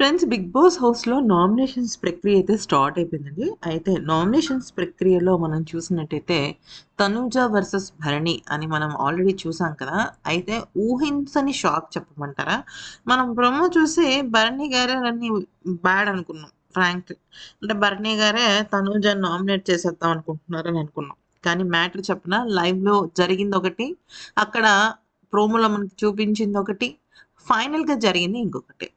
Friends Bigg Boss హౌస్లో nominations ప్రక్రియ అయితే స్టార్ట్ అయిపోయిందండి. అయితే నామినేషన్స్ ప్రక్రియలో మనం చూసినట్టయితే తనూజ వర్సెస్ భరణి అని మనం ఆల్రెడీ చూసాం కదా. అయితే ఊహించని షాక్ చెప్పమంటారా? మనం ప్రొమో చూసి భరణి గారే అన్ని బ్యాడ్ అనుకున్నాం ఫ్రాంక్. అంటే భరణి గారే తనూజ నామినేట్ చేసేద్దాం అనుకుంటున్నారని అనుకున్నాం. కానీ మ్యాటర్ చెప్పిన? లైవ్లో జరిగింది ఒకటి అక్కడ ప్రోమోలో మనకి చూపించింది ఒకటి ఫైనల్గా జరిగింది ఇంకొకటి.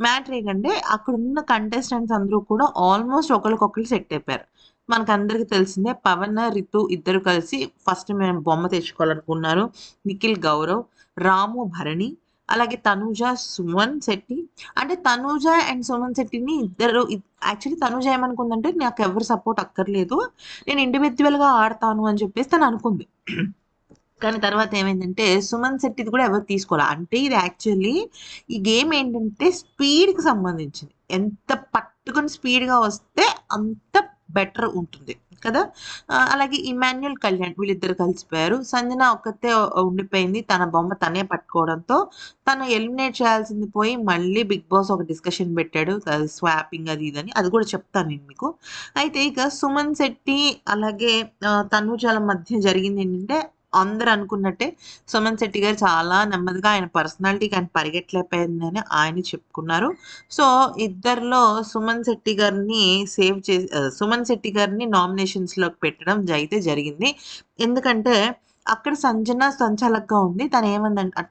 మ్యాటర్ ఏంటంటే అక్కడ ఉన్న కంటెస్టెంట్స్ అందరూ కూడా ఆల్మోస్ట్ ఒకరికొకరు సెట్ అయిపోయారు. మనకు అందరికీ తెలిసిందే పవన్ రితు ఇద్దరు కలిసి ఫస్ట్ మేము బొమ్మ తెచ్చుకోవాలనుకున్నారు. నిఖిల్ గౌరవ్ రాము భరణి అలాగే తనూజ సుమన్ శెట్టి. అంటే తనూజ అండ్ సుమన్ శెట్టిని ఇద్దరు యాక్చువల్లీ తనూజ ఏమనుకుందంటే నాకు ఎవరు సపోర్ట్ అక్కర్లేదు. నేను ఇండివిజువల్గా ఆడతాను అని చెప్పేసి తను అనుకుంది. కానీ తర్వాత ఏమైందంటే సుమన్ శెట్టిది కూడా ఎవరు తీసుకోవాలి? అంటే ఇది యాక్చువల్లీ ఈ గేమ్ ఏంటంటే స్పీడ్కి సంబంధించింది. ఎంత పట్టుకుని స్పీడ్గా వస్తే అంత బెటర్ ఉంటుంది. కదా? అలాగే ఇమాన్యుల్ కళ్యాణ్ వీళ్ళిద్దరు కలిసిపోయారు. సంజన ఒక్కతే ఉండిపోయింది. తన బొమ్మ తనే పట్టుకోవడంతో తను ఎలిమినేట్ చేయాల్సింది పోయి మళ్ళీ బిగ్ బాస్ ఒక డిస్కషన్ పెట్టాడు. స్వాపింగ్ అది ఇదని. అది కూడా చెప్తాను నేను మీకు. అయితే ఇక సుమన్ శెట్టి అలాగే తనుజాల మధ్య జరిగింది ఏంటంటే అందరు అనుకున్నట్టే సుమన్ శెట్టి గారు చాలా నెమ్మదిగా ఆయన పర్సనాలిటీకి ఆయన పరిగెట్టలేకపోయిందని ఆయన చెప్పుకున్నారు. సో ఇద్దరిలో సుమన్ శెట్టి గారిని సేవ్ చేసి సుమన్ శెట్టి గారిని నామినేషన్స్లోకి పెట్టడం అయితే జరిగింది. ఎందుకంటే అక్కడ సంజన సంచాలక్గా ఉంది. తను ఏమందంటే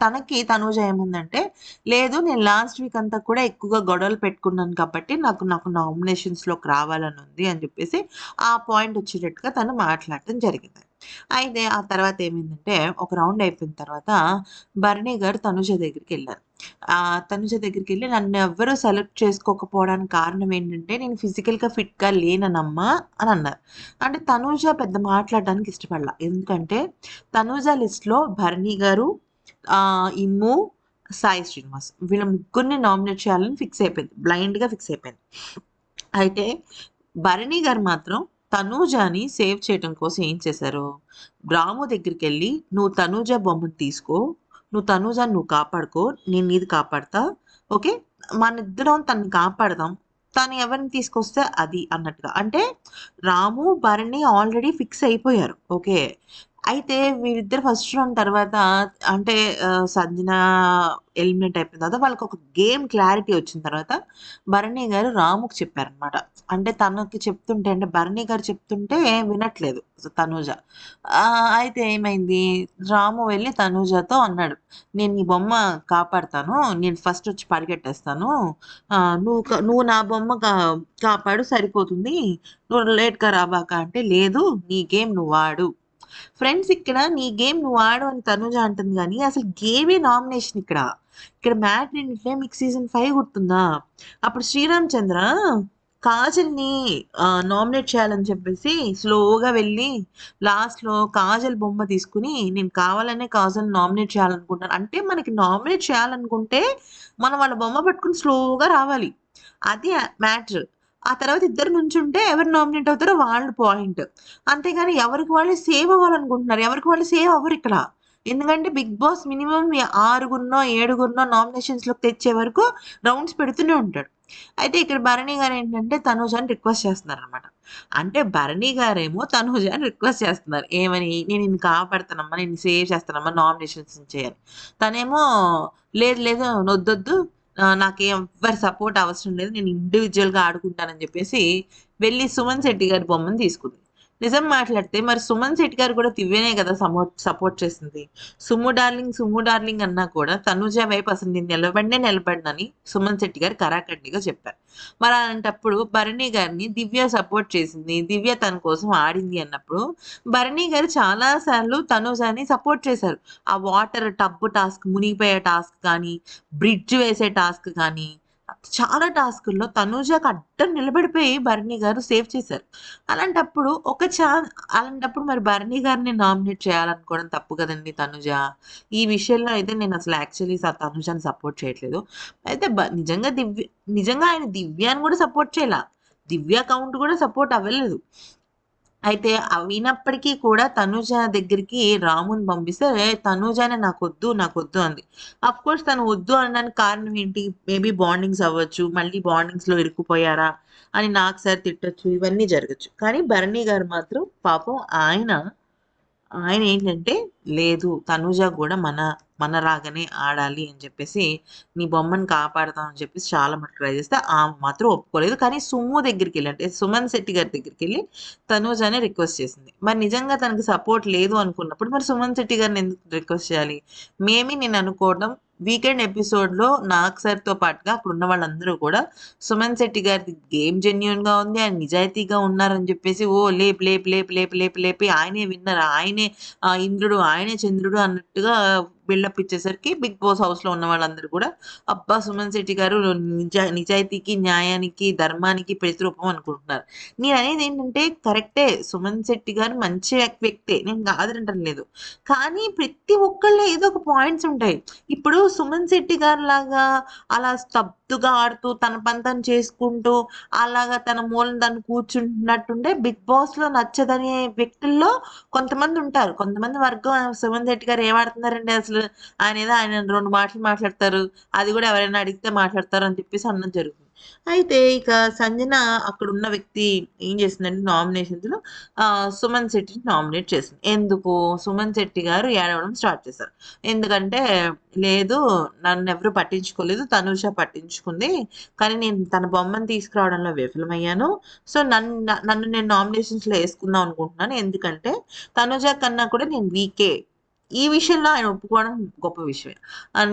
తనకి తనుజ ఏమందంటే లేదు నేను లాస్ట్ వీక్ అంతా కూడా ఎక్కువగా గొడవలు పెట్టుకున్నాను కాబట్టి నాకు నాకు నామినేషన్స్లోకి రావాలని ఉంది అని చెప్పేసి ఆ పాయింట్ వచ్చేటట్టుగా తను మాట్లాడటం జరిగింది. అయితే ఆ తర్వాత ఏమైందంటే ఒక రౌండ్ అయిపోయిన తర్వాత భరణి గారు తనుజ దగ్గరికి వెళ్ళారు. తనుజ దగ్గరికి వెళ్ళి నన్ను ఎవ్వరూ సెలెక్ట్ చేసుకోకపోవడానికి కారణం ఏంటంటే నేను ఫిజికల్గా ఫిట్గా లేననమ్మా అని అన్నారు. అంటే తనూజ పెద్ద మాట్లాడడానికి ఇష్టపడాల. ఎందుకంటే తనూజ లిస్ట్లో భరణి గారు ఇమ్ము సాయి శ్రీనివాస్ వీళ్ళ ముగ్గురిని నామినేట్ చేయాలని ఫిక్స్ అయిపోయింది. బ్లైండ్గా ఫిక్స్ అయిపోయింది. అయితే భరణి గారు మాత్రం తనూజాని సేవ్ చేయటం కోసం ఏం చేశారు? రాము దగ్గరికి వెళ్ళి నువ్వు తనూజ బొమ్మను తీసుకో. నువ్వు తనూజాని నువ్వు కాపాడుకో. నేను నీది కాపాడతా. ఓకే? మన ఇద్దరం తనని కాపాడదాం. తను ఎవరిని తీసుకొస్తే అది అన్నట్టుగా. అంటే రాము భరణి ఆల్రెడీ ఫిక్స్ అయిపోయారు. ఓకే? అయితే వీరిద్దరు ఫస్ట్ రౌండ్ తర్వాత అంటే సంజన ఎలిమినేట్ అయిపోయిన తర్వాత వాళ్ళకి ఒక గేమ్ క్లారిటీ వచ్చిన తర్వాత భరణి గారు రాముకి చెప్పారనమాట అంటే తనకి చెప్తుంటే అంటే భరణి గారు చెప్తుంటే వినట్లేదు తనూజ. అయితే ఏమైంది? రాము వెళ్ళి తనూజతో అన్నాడు నేను ఈ బొమ్మ కాపాడుతాను నేను ఫస్ట్ వచ్చి పరిగెట్టేస్తాను. నువ్వు నువ్వు నా బొమ్మ కా- కాపాడు సరిపోతుంది. నువ్వు లేట్గా రాబాక అంటే లేదు నీ గేమ్ నువ్వు వాడు ఫ్రెండ్స్ ఇక్కడ నీ గేమ్ నువ్వు ఆడు అని తనుజ అంటుంది కానీ అసలు గేమే నామినేషన్ ఇక్కడ? ఇక్కడ మ్యాట్ ఏంటంటే మీకు సీజన్ ఫైవ్ గుర్తుందా? అప్పుడు శ్రీరామ్ చంద్ర కాజల్ని నామినేట్ చేయాలని చెప్పేసి స్లోగా వెళ్ళి లాస్ట్లో కాజల్ బొమ్మ తీసుకుని నేను కావాలనే కాజల్ నామినేట్ చేయాలనుకుంటాను అంటే మనకి నామినేట్ చేయాలనుకుంటే మనం వాళ్ళ బొమ్మ పట్టుకుని స్లోగా రావాలి. అది మ్యాటర్. ఆ తర్వాత ఇద్దరు నుంచుంటే ఎవరు నామినేట్ అవుతారో వాళ్ళు పాయింట్ అంతేగాని ఎవరికి వాళ్ళు సేవ్ అవ్వాలనుకుంటున్నారు? ఎవరికి వాళ్ళు సేవ్ అవ్వరు ఇక్కడ? ఎందుకంటే బిగ్ బాస్ మినిమం ఆరుగురినో ఏడుగురినో నామినేషన్స్లోకి తెచ్చే వరకు రౌండ్స్ పెడుతూనే ఉంటాడు. అయితే ఇక్కడ భరణి గారు ఏంటంటే తనూజాని రిక్వెస్ట్ చేస్తున్నారు అనమాట అంటే భరణి గారేమో తనూజాని రిక్వెస్ట్ చేస్తున్నారు. ఏమని? నేను నిన్ను కాపాడుతానమ్మా నేను సేవ్ చేస్తానమ్మా నామినేషన్స్ చేయాలి తనేమో లేదు లేదు వద్దొద్దు. నాకేం ఎవ్వరి సపోర్ట్ అవసరం లేదు నేను ఇండివిజువల్గా ఆడుకుంటానని చెప్పేసి వెళ్ళి సుమన్ శెట్టి గారి బొమ్మను తీసుకుంది. నిజం మాట్లాడితే మరి సుమన్ శెట్టి గారు కూడా దివ్యనే కదా సపోర్ట్ సపోర్ట్ చేసింది. సుమ్ము డార్లింగ్ సుమ్ము డార్లింగ్ అన్నా కూడా తనుజ వైపు అసలు నేను నిలబడినే నిలబడినని సుమన్ శెట్టి గారు కరాఖండిగా చెప్పారు. మరి అలాంటప్పుడు భరణి గారిని దివ్య సపోర్ట్ చేసింది దివ్య తన కోసం ఆడింది అన్నప్పుడు భరణి గారు చాలా సార్లు తనుజాని సపోర్ట్ చేశారు. ఆ వాటర్ టబ్ టాస్క్ మునిగిపోయే టాస్క్ కానీ బ్రిడ్జ్ వేసే టాస్క్ కానీ చాలా టాస్కుల్లో తనూజకు అడ్డం నిలబడిపోయి భరణి గారు సేవ్ చేశారు. అలాంటప్పుడు ఒక ఛాన్స్ అలాంటప్పుడు మరి భరణి గారిని నామినేట్ చేయాలనుకోవడం తప్పు కదండి తనుజ? ఈ విషయంలో అయితే నేను అసలు యాక్చువల్లీ తనుజని సపోర్ట్ చేయట్లేదు. అయితే బ- నిజంగా దివ్య నిజంగా ఆయన దివ్యాని కూడా సపోర్ట్ చేయాల. దివ్య అకౌంట్ కూడా సపోర్ట్ అవ్వలేదు. అయితే అయినప్పటికీ కూడా తనూజ దగ్గరికి రాముని పంపిస్తే తనూజనే నాకు వద్దు అంది. అఫ్ కోర్స్ తను వద్దు అనడానికి కారణం ఏంటి? మేబీ బాండింగ్స్ అవ్వచ్చు మళ్ళీ బాండింగ్స్లో ఇరుక్కుపోయారా అని నాకు సార్ తిట్టొచ్చు ఇవన్నీ జరగచ్చు. కానీ భరణి గారు మాత్రం పాపం ఆయన ఆయన ఏంటంటే లేదు తనూజ కూడా మన మన రాగానే ఆడాలి అని చెప్పేసి నీ బొమ్మను కాపాడతాం అని చెప్పేసి చాలా మటుకు ట్రై చేస్తే ఆమె మాత్రం ఒప్పుకోలేదు. కానీ సుమ్ము దగ్గరికి వెళ్ళి అంటే సుమన్ శెట్టి గారి దగ్గరికి వెళ్ళి తనూజనే రిక్వెస్ట్ చేసింది. మరి నిజంగా తనకి సపోర్ట్ లేదు అనుకున్నప్పుడు మరి సుమన్ శెట్టి గారిని ఎందుకు రిక్వెస్ట్ చేయాలి? మేమే నేను అనుకోవడం వీకెండ్ ఎపిసోడ్లో నాగ్ సార్తో పాటుగా అక్కడ ఉన్న వాళ్ళందరూ కూడా సుమన్ శెట్టి గారి గేమ్ జెన్యున్గా ఉంది ఆయన నిజాయితీగా ఉన్నారని చెప్పేసి ఓ లేపు లేపు లేపు లేపు లేపు లేపి ఆయనే విన్నర్ ఆయనే ఇంద్రుడు ఆయనే చంద్రుడు అన్నట్టుగా బిల్డప్ ఇచ్చేసరికి బిగ్ బాస్ హౌస్లో ఉన్న వాళ్ళందరూ కూడా అబ్బా సుమన్ శెట్టి గారు నిజా నిజాయితీకి న్యాయానికి ధర్మానికి ప్రతిరూపం అనుకుంటున్నారు. నేను అనేది ఏంటంటే కరెక్టే సుమన్ శెట్టి గారు మంచి వ్యక్తే. నేను కాదనటం లేదు. కానీ ప్రతి ఒక్కళ్ళు ఏదో ఒక పాయింట్స్ ఉంటాయి. ఇప్పుడు సుమన్ శెట్టి గారు లాగా అలా ఎత్తుగా ఆడుతూ తన పని తను చేసుకుంటూ అలాగా తన మూలం తను కూర్చుంటున్నట్టుంటే బిగ్ బాస్లో నచ్చదనే వ్యక్తుల్లో కొంతమంది ఉంటారు. కొంతమంది వర్గం సుమన్ శెట్టి గారు ఏం ఆడుతున్నారండి అసలు? ఆయన ఏదో ఆయన రెండు మాటలు మాట్లాడతారు. అది కూడా ఎవరైనా అడిగితే మాట్లాడతారు అని చెప్పేసి అన్నం జరుగుతుంది. అయితే ఇక సంజన అక్కడ ఉన్న వ్యక్తి ఏం చేసిందంటే నామినేషన్స్లో సుమన్ శెట్టిని నామినేట్ చేసింది. ఎందుకు? సుమన్ శెట్టి గారు ఏడవడం స్టార్ట్ చేశారు. ఎందుకంటే లేదు నన్ను ఎవరు పట్టించుకోలేదు తనుష పట్టించుకుంది. కానీ నేను తన బొమ్మను తీసుకురావడంలో విఫలమయ్యాను. సో నన్ను నన్ను నేను నామినేషన్స్లో వేసుకుందాం అనుకుంటున్నాను. ఎందుకంటే తనుజ కన్నా కూడా నేను వీకే. ఈ విషయంలో ఆయన ఒప్పుకోవడం గొప్ప విషయం.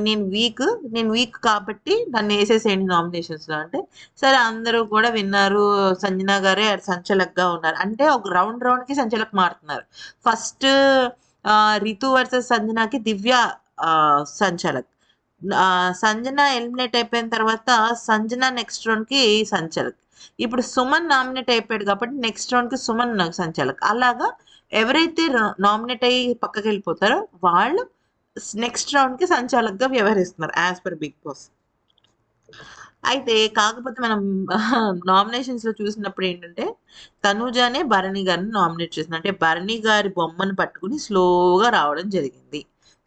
నేను వీక్ నేను వీక్ కాబట్టి నన్ను వేసేసేయండి నామినేషన్స్లో అంటే సరే అందరూ కూడా విన్నారు సంజన గారే సంచలక్గా ఉన్నారు. అంటే ఒక రౌండ్ రౌండ్కి సంచలక్ మారుతున్నారు. ఫస్ట్ రితు వర్సెస్ సంజనకి దివ్య ఆ, సంచలక్. సంజన ఎలిమినేట్ అయిపోయిన తర్వాత సంజన నెక్స్ట్ రౌండ్కి సంచలక్. ఇప్పుడు సుమన్ నామినేట్ అయిపోయాడు కాబట్టి నెక్స్ట్ రౌండ్కి సుమన్ సంచలక్. అలాగా ఎవరైతే నామినేట్ అయ్యి పక్కకి వెళ్ళిపోతారో వాళ్ళు నెక్స్ట్ రౌండ్కి సంచాలకుగా వ్యవహరిస్తున్నారు యాజ్ పర్ బిగ్ బాస్ అయితే కాకపోతే మనం నామినేషన్స్లో చూసినప్పుడు ఏంటంటే తనూజానే భరణి గారిని నామినేట్ చేసింది అంటే భరణి గారి బొమ్మను పట్టుకుని స్లోగా రావడం జరిగింది.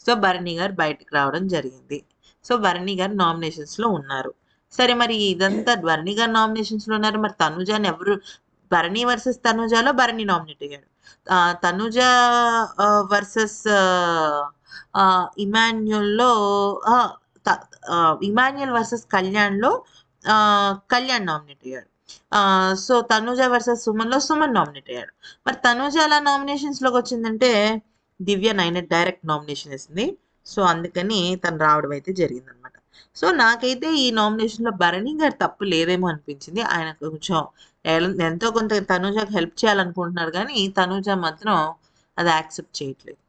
సో భరణి గారు బయటకు రావడం జరిగింది. సో భరణి గారు నామినేషన్స్లో ఉన్నారు. సరే మరి ఇదంతా భరణి గారు నామినేషన్స్లో ఉన్నారు. మరి తనుజాని ఎవరు భరణి వర్సెస్ తనుజాలో భరణి నామినేట్ అయ్యాడు. తనుజ వర్సెస్ ఇమాన్యుల్లో ఇమాన్యుల్ వర్సెస్ కళ్యాణ్లో కళ్యాణ్ నామినేట్ అయ్యాడు. సో తనుజ వర్సెస్ సుమన్లో సుమన్ నామినేట్ అయ్యాడు. మరి తనుజ ఎలా నామినేషన్స్లోకి వచ్చిందంటే దివ్య నైన్ డైరెక్ట్ నామినేషన్ వేసింది. సో అందుకని తను రావడం అయితే జరిగిందనమాట. సో నాకైతే ఈ నామినేషన్లో భరణి గారు తప్పు లేదేమో అనిపించింది. ఆయన కొంచెం ఎంతో కొంత తనుజాకి హెల్ప్ చేయాలనుకుంటున్నారు కానీ తనుజ మాత్రం అది యాక్సెప్ట్ చేయట్లేదు.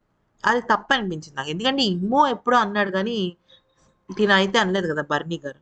అది తప్పు అనిపించింది నాకు. ఎందుకంటే ఇమ్మో ఎప్పుడో అన్నాడు కానీ తిన అయితే అనలేదు కదా భరణి గారు.